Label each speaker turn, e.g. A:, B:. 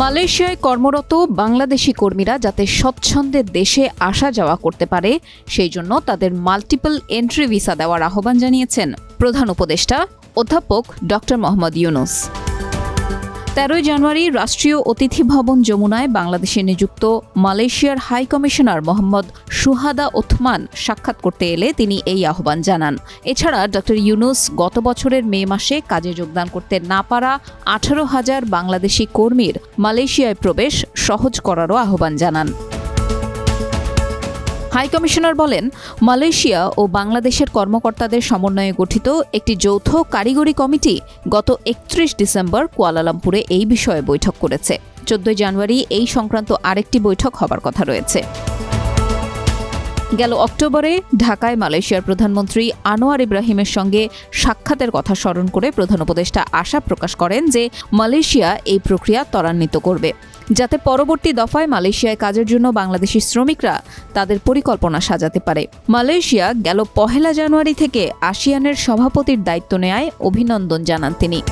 A: মালয়েশিয়ায় কর্মরত বাংলাদেশি কর্মীরা যাতে স্বচ্ছন্দে দেশে আসা যাওয়া করতে পারে, সেই জন্য তাদের মাল্টিপল এন্ট্রি ভিসা দেওয়ার আহ্বান জানিয়েছেন প্রধান উপদেষ্টা অধ্যাপক ডক্টর মোহাম্মদ ইউনুস। তেরোই জানুয়ারি রাষ্ট্রীয় অতিথি ভবন যমুনায় বাংলাদেশে নিযুক্ত মালয়েশিয়ার high commissioner Mohammad Suhada Othman সাক্ষাৎ করতে এলে তিনি এই আহ্বান জানান। এছাড়া ড ইউনুস গত বছরের মে মাসে কাজে যোগদান করতে না পারা আঠারো হাজার বাংলাদেশি কর্মীর মালয়েশিয়ায় প্রবেশ সহজ করারও আহ্বান জানান। হাই কমিশনার বলেন, মালয়েশিয়া ও বাংলাদেশের কর্মকর্তাদের সমন্বয়ে গঠিত একটি যৌথ কারিগরি কমিটি গত একত্রিশ ডিসেম্বর কুয়ালালামপুরে এই বিষয়ে বৈঠক করেছে। চোদ্দই জানুয়ারি এই সংক্রান্ত আরেকটি বৈঠক হবার কথা রয়েছে। গেল অক্টোবরে ঢাকায় মালয়েশিয়ার প্রধানমন্ত্রী আনোয়ার ইব্রাহিমের সঙ্গে সাক্ষাতের কথা স্মরণ করে প্রধান উপদেষ্টা আশা প্রকাশ করেন যে মালয়েশিয়া এই প্রক্রিয়া ত্বরান্বিত করবে। যাতে পরবর্তী দফায় মালয়েশিয়ায় কাজের জন্য বাংলাদেশি শ্রমিকরা তাদের পরিকল্পনা সাজাতে পারে। মালয়েশিয়া গেল পহেলা জানুয়ারি থেকে আসিয়ানের সভাপতির দায়িত্ব নেয় অভিনন্দন জানান তিনি।